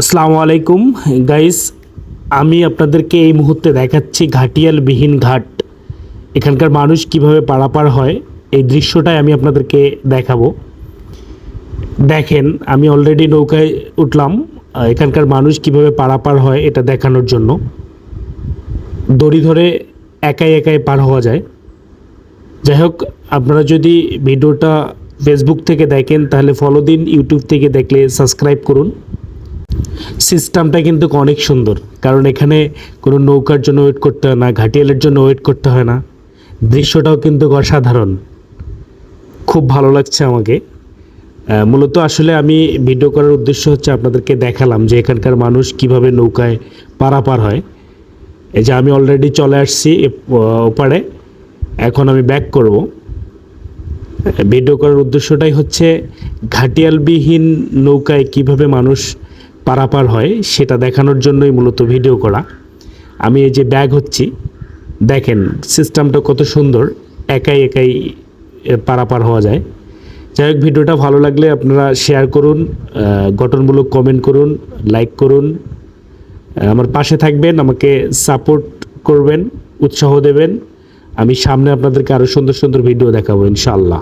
আসসালামু আলাইকুম। গাইস আমি আপনাদেরকে এই মুহূর্তে দেখাচ্ছি ঘাটিয়ালবিহীন ঘাট। এখানকার মানুষ কীভাবে পারাপার হয়, এই দৃশ্যটাই আমি আপনাদেরকে দেখাবো। দেখেন, আমি অলরেডি নৌকায় উঠলাম। এখানকার মানুষ কীভাবে পারাপার হয় এটা দেখানোর জন্য। দড়ি ধরে একাই একাই পার হওয়া যায়। যাই হোক, আপনারা যদি ভিডিওটা ফেসবুক থেকে দেখেন, তাহলে ফলো দিন ইউটিউব থেকে দেখলে সাবস্ক্রাইব করুন। সিস্টেমটা কিন্তু অনেক সুন্দর। কারণ এখানে কোনো নৌকার জন্য ওয়েট করতে হয় না, ঘাটিয়ালের জন্য ওয়েট করতে হয় না। দৃশ্যটাও কিন্তু অসাধারণ। খুব ভালো লাগছে আমাকে। মূলত আসলে আমি ভিডিও করার উদ্দেশ্য হচ্ছে আপনাদেরকে দেখালাম যে এখানকার মানুষ কীভাবে নৌকায় পারাপার হয়। এই যে আমি অলরেডি চলে আসছি ওপারে। এখন আমি ব্যাক করব। ভিডিও করার উদ্দেশ্যটাই হচ্ছে ঘাটিয়ালবিহীন নৌকায় কীভাবে মানুষ পারাপার হয়, সেটা দেখানোর জন্যই মূলত ভিডিও করা। আমি এই যে ব্যাগ হচ্ছি, দেখেন সিস্টেমটা কত সুন্দর, একাই একাই পারাপার হওয়া যায়। যাই হোক ভিডিওটা ভালো লাগলে আপনারা শেয়ার করুন গঠনমূলক কমেন্ট করুন লাইক করুন। আমার পাশে থাকবেন, আমাকে সাপোর্ট করবেন, উৎসাহ দেবেন। আমি সামনে আপনাদেরকে আরও সুন্দর সুন্দর ভিডিও দেখাবো, ইনশাআল্লাহ।